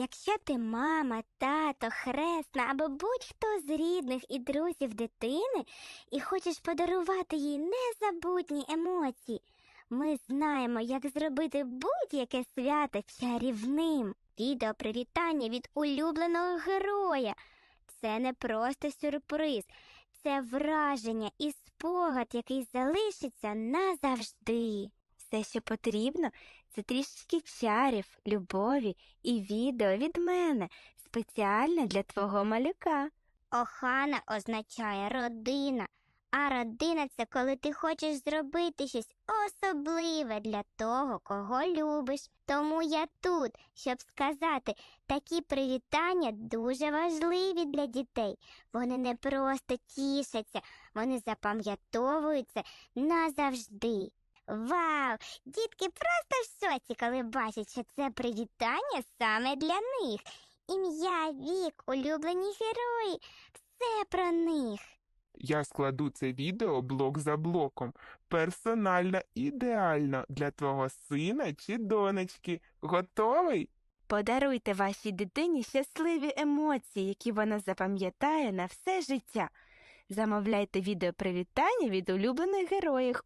Якщо ти мама, тато, хресна або будь-хто з рідних і друзів дитини і хочеш подарувати їй незабутні емоції, ми знаємо, як зробити будь-яке свято чарівним. Відео привітання від улюбленого героя. Це не просто сюрприз, це враження і спогад, який залишиться назавжди. Все, що потрібно, це трішечки чарів, любові і відео від мене спеціально для твого малюка. Охана означає родина, а родина це коли ти хочеш зробити щось особливе для того, кого любиш. Тому я тут, щоб сказати, такі привітання дуже важливі для дітей. Вони не просто тішаться, вони запам'ятовуються назавжди. Вау! Дітки просто в шоці, коли бачать, що це привітання саме для них. Ім'я, вік, улюблені герої, все про них. Я складу це відео блок за блоком. Персонально, ідеально для твого сина чи донечки. Готовий? Подаруйте вашій дитині щасливі емоції, які вона запам'ятає на все життя. Замовляйте відео привітання від улюблених героїв